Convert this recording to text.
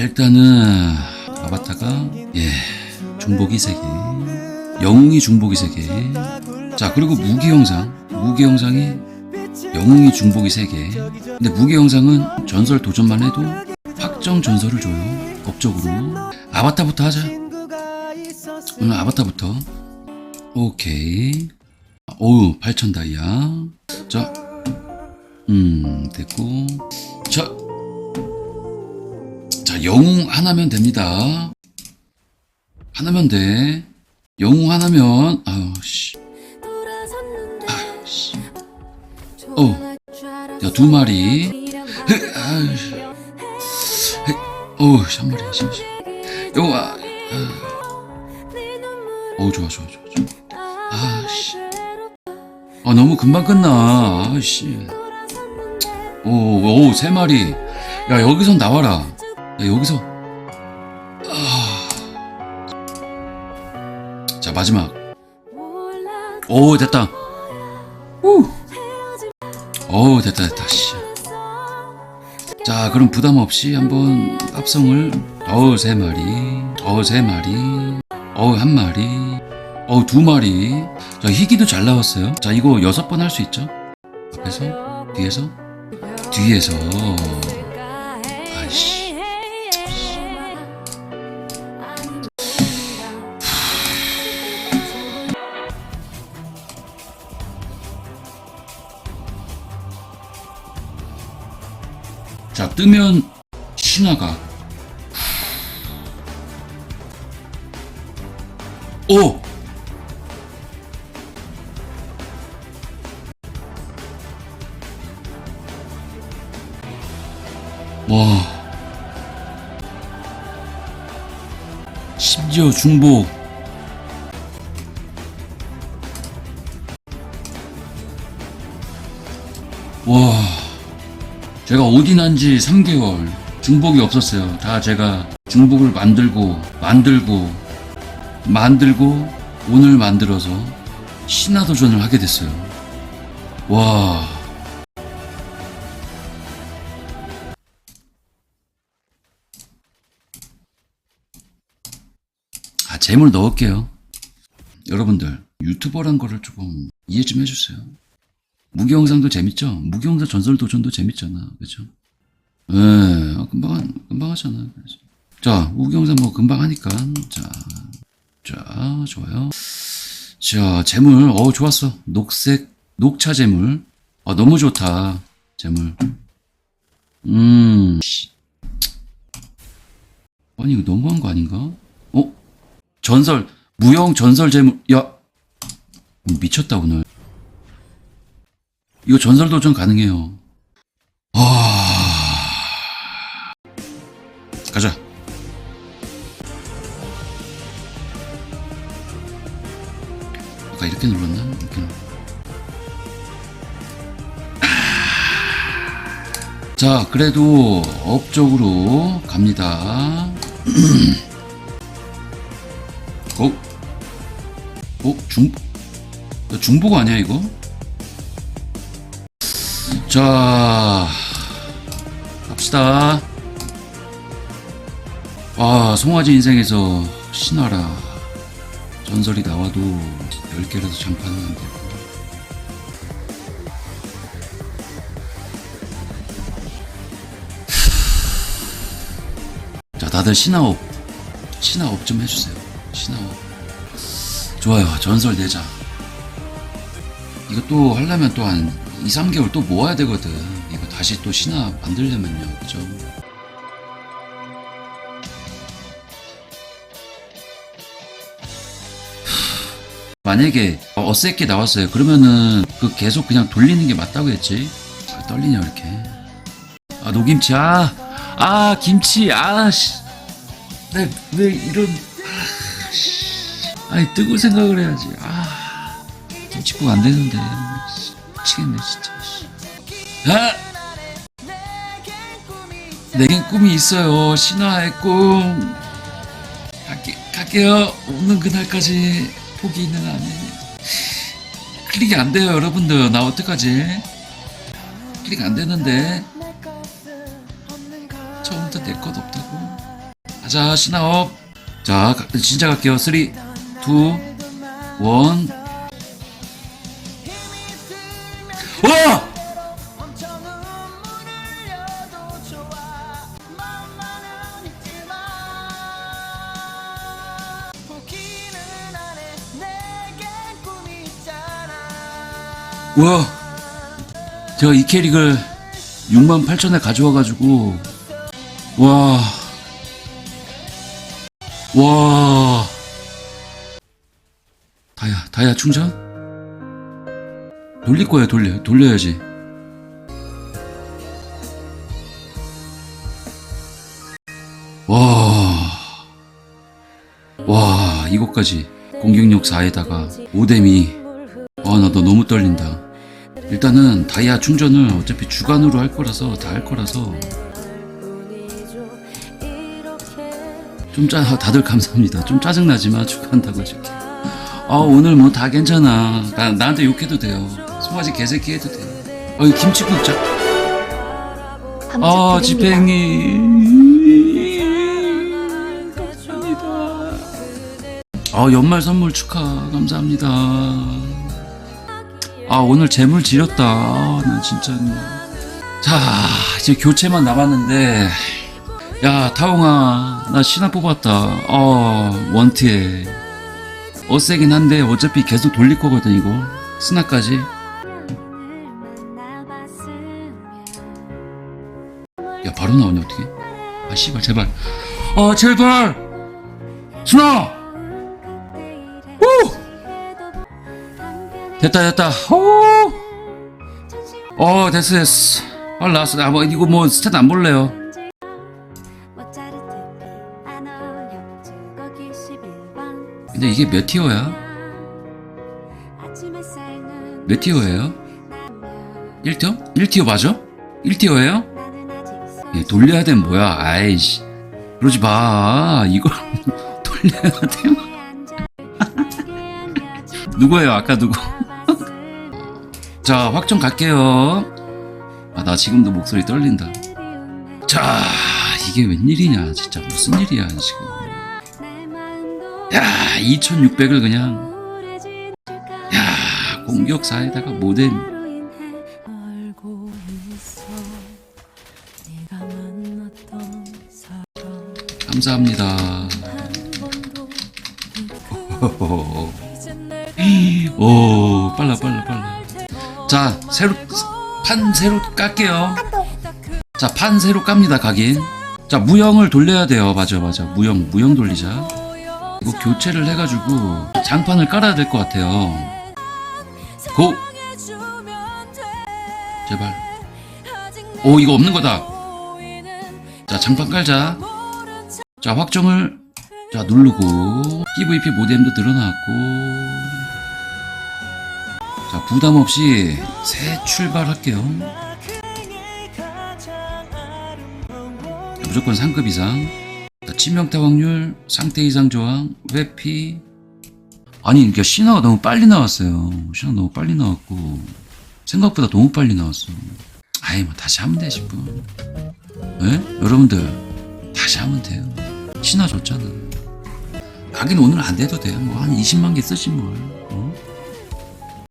일단은 아바타가 예 중복이 3개 영웅이 중복이 3개 자 그리고 무기 영상. 무기 영상이 영웅이 중복이 3개 근데 무기 영상은 전설 도전만 해도 확정 전설을 줘요 법적으로. 아바타부터 하자. 오늘 아바타부터. 오케이. 오우 8천 다이아. 자 음, 됐고. 자, 자, 영웅 하나면 됩니다. 하나면 돼. 영웅 하나면, 아유, 씨. 씨. 어, 야, 두 마리. 어우, 한 마리, 씨, 씨. 영웅, 아, 아. 어우, 좋아, 좋아, 좋아, 좋아. 아, 씨. 아, 너무 금방 끝나. 아, 씨. 오, 오, 세 마리. 야, 여기선 나와라. 야, 여기서. 아. 자, 마지막. 오, 됐다. 우. 오, 됐다, 됐다, 씨. 자, 그럼 부담 없이 한번 합성을. 어우, 세 마리. 어우, 세 마리. 어우, 한 마리. 어우, 두 마리. 자, 희귀도 잘 나왔어요. 자, 이거 여섯 번 할 수 있죠? 앞에서, 뒤에서, 뒤에서. 자, 뜨면 신화가. 오! 와. 심지어 중복. 제가 오딘한 지 3개월. 중복이 없었어요. 다 제가 중복을 만들고, 만들고, 만들고, 오늘 만들어서 신화 도전을 하게 됐어요. 와. 아, 재물 넣을게요. 여러분들, 유튜버란 거를 조금 이해 좀 해주세요. 무기 영상도 재밌죠? 무기 영상 전설 도전도 재밌잖아. 그죠? 예, 아, 금방, 한- 금방 하잖아. 그래서. 자, 무기 영상 뭐 금방 하니까. 자, 자, 좋아요. 자, 재물. 어, 좋았어. 녹색, 녹차 재물. 아, 너무 좋다. 재물. 음, 씨. 아니, 이거 너무한 거 아닌가? 어? 전설 무형 전설 재물 야 미쳤다 오늘 이거 전설 도전 가능해요 아 가자 아까 이렇게 눌렀나 이렇게 눌- 아. 자 그래도 업 쪽으로 갑니다 어? 어? 중, 야, 중복 아니야, 이거? 자, 갑시다. 아, 송아지 인생에서 신화라. 전설이 나와도 10개라도 장판은 안 되고. 자, 다들 신화업, 신화업 좀 해주세요. 신화업. 좋아요. 전설 내자. 이거 또 하려면 또한 2, 3개월 또 모아야 되거든. 이거 다시 또 신화 만들려면요. 그죠? 만약에 어색게 나왔어요. 그러면은 그 계속 그냥 돌리는 게 맞다고 했지. 아, 떨리냐 이렇게. 아 노김치 아, 아 김치 아씨. 네, 왜 이런 아, 씨. 아니 뜨고 생각을 해야지. 아 김치국 안 되는데 씨, 미치겠네 진짜. 씨. 아 내겐 꿈이 있어요. 신화의 꿈. 갈게, 갈게요. 오는 그날까지 포기는 안 해. 클릭이 안 돼요, 여러분들. 나 어떡하지? 클릭 안 되는데. 처음부터 내 것 없다고. 가자 신화업 자 가- 진짜 갈게요 3 2 1 와 제가 이 캐릭을 6만 8천에 가져와가지고 와 와. 다야, 다야 충전? 돌릴 거야, 돌려. 돌려야지. 와. 와, 이것까지. 공격력 4에다가 5댐이. 와, 나너 너무 떨린다. 일단은 다이아 충전을 어차피 주간으로 할 거라서 다 할 거라서 좀 짜, 다들 감사합니다. 좀 짜증나지만 축하한다고 해줄게. 아, 오늘 뭐 다 괜찮아. 나, 나한테 욕해도 돼요. 송아지 개새끼 해도 돼요. 어, 이 김치국자. 아, 집행이. 감사합니다. 아, 연말 선물 축하. 감사합니다. 아, 오늘 재물 지렸다. 아, 나 진짜. 자, 이제 교체만 남았는데. 야 타옹아 나 신화 뽑았다. 어 원트에. 어세긴 한데 어차피 계속 돌릴 거거든 이거. 스나까지. 야 바로 나오네 어떻게? 아 씨발 제발. 아 제발! 스나 됐다 됐다 오 어 됐어 됐어 빨리 나왔어 아뭐 이거 뭐 스탯 안 볼래요 근데 이게 몇 티어야? 몇 티어예요? 1티어? 1티어 맞아? 1티어예요? 예, 돌려야 되면 뭐야? 아이씨. 그러지 마. 이걸 돌려야 돼요? 누구예요? 아까 누구? 자, 확정 갈게요. 아, 나 지금도 목소리 떨린다. 자, 이게 웬일이냐. 진짜 무슨 일이야, 지금. 야, 2600을 그냥. 야, 공격 4에다가 모뎀. 감사합니다. 내가 오, 빨라, 빨라, 빨라. 자, 새로, 판 새로 깔게요. 자, 판 새로 깝니다, 각인. 자, 무형을 돌려야 돼요. 맞아, 맞아. 무형, 무형 돌리자. 이거 교체를 해가지고 장판을 깔아야 될 것 같아요. 고! 제발. 오, 이거 없는 거다. 자, 장판 깔자. 자, 확정을 자, 누르고 PVP 모뎀도 늘어났고 자, 부담 없이 새 출발할게요. 자, 무조건 상급 이상. 자, 치명타 확률, 상태 이상 저항, 회피. 아니, 그러니까 신화가 너무 빨리 나왔어요. 신화 너무 빨리 나왔고 생각보다 너무 빨리 나왔어. 아이, 뭐 다시 하면 돼, 10분. 예? 여러분들 다시 하면 돼요. 신화 줬잖아. 가긴 오늘 안 돼도 돼요. 뭐 한 20만 개 쓰신 뭘. 어?